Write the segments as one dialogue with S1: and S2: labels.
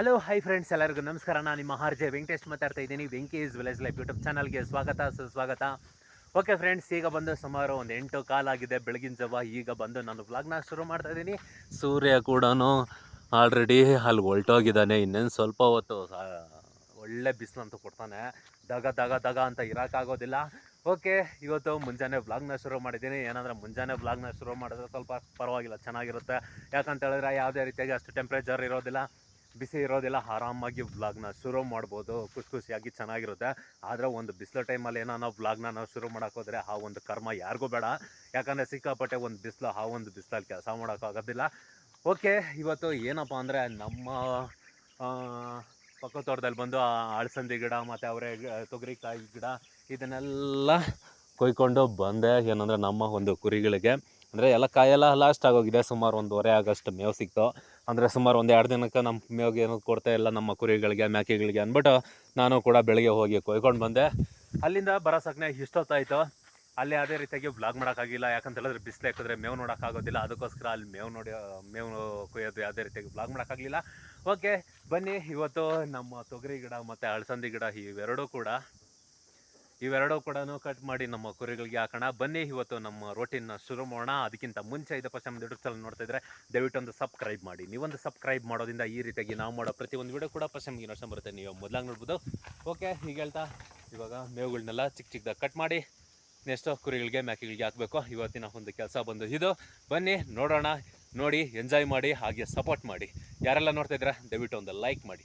S1: Hello hi friends ಎಲ್ಲರಿಗೂ ನಮಸ್ಕಾರ. ನಾನು ನಿಮ್ಮ ಆರ್ ಜೆ ವೆಂಕಟೇಶ್ ಮಾತಾಡ್ತಾ ಇದ್ದೀನಿ. ವೆಂಕೇಶ್ ವಿಲೇಜ್ ಲೈಫ್ ಯೂಟ್ಯೂಬ್ ಚಾನಲ್ಗೆ ಸ್ವಾಗತ, ಸುಸ್ವಾಗತ. ಓಕೆ ಫ್ರೆಂಡ್ಸ್ ಈಗ ಬಂದು ಸುಮಾರು ಒಂದು ಎಂಟು ಕಾಲಾಗಿದೆ ಬೆಳಗಿನ ಜಾವ ಈಗ ಬಂದು ನಾನು ವ್ಲಾಗ್ನ ಶುರು ಮಾಡ್ತಾ ಇದ್ದೀನಿ. ಸೂರ್ಯ ಕೂಡ ಆಲ್ರೆಡಿ ಅಲ್ಲಿ ಹೊಲ್ಟೋಗಿದ್ದಾನೆ. ಇನ್ನೇನು ಸ್ವಲ್ಪ ಹೊತ್ತು ಒಳ್ಳೆ ಒಳ್ಳೆ ಬಿಸಿಲಂತೂ ಕೊಡ್ತಾನೆ. ದಗ ದಗ ದಗ ಅಂತ ಇರೋಕ್ಕಾಗೋದಿಲ್ಲ ಓಕೆ ಇವತ್ತು ಮುಂಜಾನೆ ವ್ಲಾಗ್ನ ಶುರು ಮಾಡಿದ್ದೀನಿ. ಏನಂದರೆ ಮುಂಜಾನೆ ವ್ಲಾಗ್ನ ಶುರು ಮಾಡಿದ್ರೆ ಸ್ವಲ್ಪ ಪರವಾಗಿಲ್ಲ, ಚೆನ್ನಾಗಿರುತ್ತೆ. ಯಾಕಂತ ಹೇಳಿದ್ರೆ ಯಾವುದೇ ರೀತಿಯಾಗಿ ಅಷ್ಟು ಟೆಂಪ್ರೇಚರ್ ಇರೋದಿಲ್ಲ. ಬಿಸಿ ಇರೋದೆಲ್ಲ ಆರಾಮಾಗಿ ವ್ಲಾಗ್ನ ಶುರು ಮಾಡ್ಬೋದು. ಖುಷಿ ಖುಷಿಯಾಗಿ ಚೆನ್ನಾಗಿರುತ್ತೆ. ಆದರೆ ಒಂದು ಬಿಸಿಲು ಟೈಮಲ್ಲಿ ಏನೋ ನಾವು ವ್ಲಾಗ್ನ ನಾವು ಶುರು ಮಾಡೋಕ್ಕೋದ್ರೆ ಆ ಒಂದು ಕರ್ಮ ಯಾರಿಗೂ ಬೇಡ. ಯಾಕಂದರೆ ಸಿಕ್ಕಾಪಟ್ಟೆ ಒಂದು ಬಿಸಿಲು, ಆ ಒಂದು ಬಿಸಿಲಲ್ಲಿ ಕೆಲಸ ಮಾಡೋಕ್ಕಾಗೋದಿಲ್ಲ ಓಕೆ ಇವತ್ತು ಏನಪ್ಪ ಅಂದರೆ ನಮ್ಮ ಪಕ್ಕ ತೋಟದಲ್ಲಿ ಬಂದು ಅಳಸಂದಿ ಗಿಡ ಮತ್ತು ಅವರೇ ತೊಗರಿಕಾಯಿ ಗಿಡ ಇದನ್ನೆಲ್ಲ ಕೊಯ್ಕೊಂಡು ಬಂದೆ. ಏನಂದರೆ ನಮ್ಮ ಒಂದು ಕುರಿಗಳಿಗೆ. ಅಂದರೆ ಎಲ್ಲ ಕಾಯೆಲ್ಲ ಲಾಸ್ಟ್ ಆಗೋಗಿದೆ. ಸುಮಾರು ಒಂದೂವರೆ ಆಗಷ್ಟು ಮೇವು ಸಿಕ್ತು. ಅಂದರೆ ಸುಮಾರು ಒಂದು ಎರಡು ದಿನಕ್ಕೆ ನಮ್ಮ ಮೇವಿಗೆ ಏನು ಕೊಡ್ತಾ ಇಲ್ಲ, ನಮ್ಮ ಕುರಿಗಳಿಗೆ ಮೇಕೆಗಳಿಗೆ ಅಂದ್ಬಿಟ್ಟು ನಾನು ಕೂಡ ಬೆಳಗ್ಗೆ ಹೋಗಿ ಕೊಯ್ಕೊಂಡು ಬಂದೆ. ಅಲ್ಲಿಂದ ಬರೋಸಕ್ನೆ ಇಷ್ಟೊತ್ತಾಯಿತು. ಅಲ್ಲಿ ಅದೇ ರೀತಿಯಾಗಿ ಬ್ಲಾಗ್ ಮಾಡೋಕ್ಕಾಗಿಲ್ಲ, ಯಾಕಂತ ಹೇಳಿದ್ರೆ ಬಿಸಿಲು ಹಾಕಿದ್ರೆ ಮೇವು ನೋಡೋಕ್ಕಾಗೋದಿಲ್ಲ ಅದಕ್ಕೋಸ್ಕರ ಅಲ್ಲಿ ಮೇವು ನೋಡಿ, ಮೇವು ಕೊಯ್ಯೋದು ಯಾವುದೇ ರೀತಿಯಾಗಿ ಬ್ಲಾಗ್ ಮಾಡೋಕ್ಕಾಗಲಿಲ್ಲ. ಓಕೆ ಬನ್ನಿ. ಇವತ್ತು ನಮ್ಮ ತೊಗರಿ ಗಿಡ ಮತ್ತು ಅಳಸಂದಿ ಗಿಡ ಇವೆರಡೂ ಕೂಡ ಇವೆರಡೂ ಕೂಡ ಕಟ್ ಮಾಡಿ ನಮ್ಮ ಕುರಿಗಳಿಗೆ ಹಾಕೋಣ. ಬನ್ನಿ ಇವತ್ತು ನಮ್ಮ ರೋಟಿನ ಶುರು ಮಾಡೋಣ. ಅದಕ್ಕಿಂತ ಮುಂಚೆ ಇದು ಫಸ್ಟ್ ನಮ್ಮ ಯೂಟ್ಯೂಬ್ ನೋಡ್ತಾ ಇದ್ರೆ ದಯವಿಟ್ಟು ಒಂದು ಸಬ್ಸ್ಕ್ರೈಬ್ ಮಾಡಿ. ನೀವೊಂದು ಸಬ್ಸ್ಕ್ರೈಬ್ ಮಾಡೋದ್ರಿಂದ ಈ ರೀತಿಯಾಗಿ ನಾವು ಮಾಡೋ ಪ್ರತಿಯೊಂದು ವಿಡಿಯೋ ಕೂಡ ಫಸ್ಟ್ ನಮಗೆ ಬರುತ್ತೆ. ನೀವು ಮೊದಲಾಗಿ ನೋಡ್ಬೋದು. ಓಕೆ ಹೀಗೆ ಹೇಳ್ತಾ ಇವಾಗ ಮೇವುಗಳನ್ನೆಲ್ಲ ಚಿಕ್ಕ ಚಿಕ್ಕದಾಗಿ ಕಟ್ ಮಾಡಿ ನೆಕ್ಸ್ಟು ಕುರಿಗಳಿಗೆ ಮ್ಯಾಕಿಗಳಿಗೆ ಹಾಕಬೇಕು. ಇವತ್ತಿನ ಒಂದು ಕೆಲಸ ಬಂದು ಇದು. ಬನ್ನಿ ನೋಡೋಣ. ನೋಡಿ ಎಂಜಾಯ್ ಮಾಡಿ, ಹಾಗೆ ಸಪೋರ್ಟ್ ಮಾಡಿ. ಯಾರೆಲ್ಲ ನೋಡ್ತಾ ಇದ್ರೆ ದಯವಿಟ್ಟು ಒಂದು ಲೈಕ್ ಮಾಡಿ.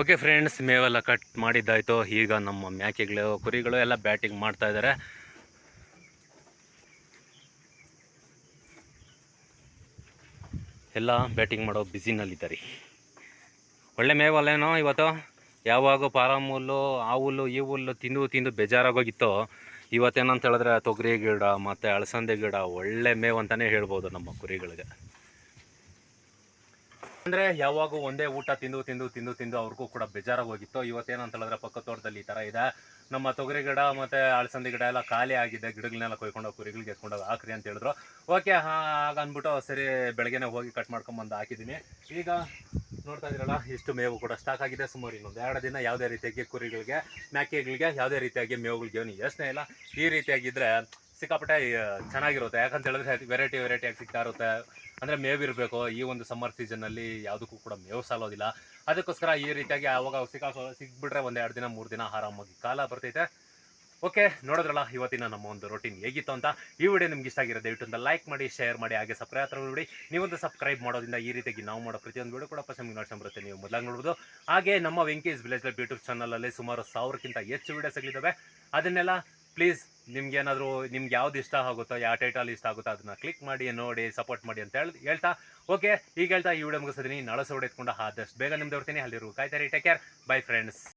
S1: ಓಕೆ ಫ್ರೆಂಡ್ಸ್ ಮೇವೆಲ್ಲ ಕಟ್ ಮಾಡಿದ್ದಾಯ್ತು. ಈಗ ನಮ್ಮ ಮ್ಯಾಕೆಗಳು, ಕುರಿಗಳು ಎಲ್ಲ ಬ್ಯಾಟಿಂಗ್ ಮಾಡ್ತಾ ಇದ್ದಾರೆ. ಎಲ್ಲ ಬ್ಯಾಟಿಂಗ್ ಮಾಡೋ ಬ್ಯುಸಿನಲ್ಲಿದ್ದಾರೆ ಒಳ್ಳೆ ಮೇವಲ್ಲೇನೋ ಇವತ್ತು? ಯಾವಾಗ ಫಾರಮ್ ಹುಲ್ಲು ಆ ಹುಲ್ಲು ಈ ಹುಲ್ಲು ತಿಂದು ತಿಂದು ಬೇಜಾರಾಗೋಗಿತ್ತು, ಇವತ್ತೇನಂತ ಹೇಳಿದ್ರೆ ತೊಗರಿ ಗಿಡ ಮತ್ತು ಅಳಸಂದೆ ಗಿಡ ಒಳ್ಳೆ ಮೇವು ಅಂತಲೇ ಹೇಳ್ಬೋದು ನಮ್ಮ ಕುರಿಗಳಿಗೆ. ಅಂದರೆ ಯಾವಾಗ ಒಂದೇ ಊಟ ತಿಂದು ತಿಂದು ತಿಂದು ತಿಂದು ಅವ್ರಿಗೂ ಕೂಡ ಬೇಜಾರಾಗೋಗಿತ್ತು. ಇವತ್ತೇನಂತ ಹೇಳಿದ್ರೆ ಪಕ್ಕ ತೋಟದಲ್ಲಿ ಈ ತರ ಇದೆ. ನಮ್ಮ ತೊಗರಿ ಗಿಡ ಮತ್ತೆ ಅಳಸಂದಿ ಗಿಡ ಎಲ್ಲ ಖಾಲಿ ಆಗಿದೆ. ಗಿಡಗಳನ್ನೆಲ್ಲ ಕೊಯ್ಕೊಂಡು ಕುರಿಗಳಿಗೆ ಎತ್ಕೊಂಡು ಹಾಕ್ರಿ ಅಂತ ಹೇಳಿದ್ರು. ಓಕೆ ಹಾಗ ಅಂದ್ಬಿಟ್ಟು ಸರಿ ಬೆಳಗ್ಗೆನೆ ಹೋಗಿ ಕಟ್ ಮಾಡ್ಕೊಂಬಂದು ಹಾಕಿದ್ದೀನಿ. ಈಗ ನೋಡ್ತಾ ಇದ್ರಲ್ಲ ಇಷ್ಟು ಮೇವು ಕೂಡ ಸ್ಟಾಕ್ ಆಗಿದೆ. ಸುಮಾರು ಇನ್ನೊಂದು ಎರಡು ದಿನ ಯಾವುದೇ ರೀತಿಯಾಗಿ ಕುರಿಗಳಿಗೆ, ಮ್ಯಾಕೆಗಳಿಗೆ ಯಾವುದೇ ರೀತಿಯಾಗಿ ಮೇವುಗಳಿಗೆ ಯೋಚನೆ ಇಲ್ಲ. ಈ ರೀತಿಯಾಗಿದ್ದರೆ ಸಿಕ್ಕಾಪಟ್ಟೆ ಚೆನ್ನಾಗಿರುತ್ತೆ. ಯಾಕಂತ ಹೇಳಿದ್ರೆ ವೆರೈಟಿ ವೆರೈಟಿಯಾಗಿ ಸಿಗ್ತಾ ಇರುತ್ತೆ. ಅಂದರೆ ಮೇವು ಇರಬೇಕು. ಈ ಒಂದು ಸಮ್ಮರ್ ಸೀಸನ್ನಲ್ಲಿ ಯಾವುದಕ್ಕೂ ಕೂಡ ಮೇವು ಸಾಲೋದಿಲ್ಲ. ಅದಕ್ಕೋಸ್ಕರ ಈ ರೀತಿಯಾಗಿ ಅವಾಗ ಸಿಕ್ಕಾ ಸಿಕ್ಬಿಟ್ರೆ ಒಂದು ಎರಡು ದಿನ, ಮೂರು ದಿನ ಆರಾಮಾಗಿ ಕಾಲ ಬರ್ತೈತೆ. ಓಕೆ, ನೋಡಿದ್ರಲ್ಲ, ಇವತ್ತಿನ ನಮ್ಮ ಒಂದು ರೊಟೀನ್ ಹೇಗಿತ್ತು ಅಂತ. ಈ ವಿಡಿಯೋ ನಿಮ್ಗೆ ಇಷ್ಟ ಆಗಿರೋ ದಯವಿಟ್ಟು ಲೈಕ್ ಮಾಡಿ ಶೇರ್ ಮಾಡಿ, ಹಾಗೆ ಸಬ್ಸ್ಕ್ರೈಬ್ ಹತ್ರ ನೋಡಿ. ನೀವೊಂದು ಸಬ್ಸ್ಕ್ರೈಬ್ ಮಾಡೋದ್ರಿಂದ ಈ ರೀತಿಯಾಗಿ ನಾವು ಮಾಡೋ ಪ್ರತಿಯೊಂದು ವಿಡಿಯೋ ಕೂಡ ಫಸ್ಟ್ ನಿಮ್ಗೆ ನೋಡ್ಕೊಂಡು ಬರುತ್ತೆ ನೀವು ಮೊದಲಾಗಿ ನೋಡ್ಬೋದು. ಹಾಗೆ ನಮ್ಮ ವೆಂಕೇಶ್ ವಿಲೇಜ್ ಯೂಟ್ಯೂಬ್ ಚಾನಲಲ್ಲಿ ಸುಮಾರು ಸಾವಿರಕ್ಕಿಂತ ಹೆಚ್ಚು ವಿಡಿಯೋಸ್ಗಳಿದ್ದಾವೆ ಅದನ್ನೆಲ್ಲ ಪ್ಲೀಸ್ ನಿಮ್ಗೆ ಏನಾದರೂ ನಿಮ್ಗೆ ಯಾವ್ದು ಇಷ್ಟ ಆಗುತ್ತೋ, ಯಾವ ಟೈಟಲ್ ಇಷ್ಟ ಆಗುತ್ತೋ ಅದನ್ನ ಕ್ಲಿಕ್ ಮಾಡಿ, ನೋಡಿ ಸಪೋರ್ಟ್ ಮಾಡಿ ಅಂತ ಹೇಳಿ ಹೇಳ್ತಾ ಓಕೆ ಈಗ ಹೇಳ್ತಾ ಈ ವಿಡಿಯೋ ಮುಗಿಸಿದೀನಿ ನಾಳೆ ಆದಷ್ಟು ಬೇಗ ನಿಮ್ದು ಬರ್ತೀನಿ. ಅಲ್ಲಿರು ಕಾಯ್ತಾರೆ ಟೇಕ್ ಕೇರ್ ಬೈ ಫ್ರೆಂಡ್ಸ್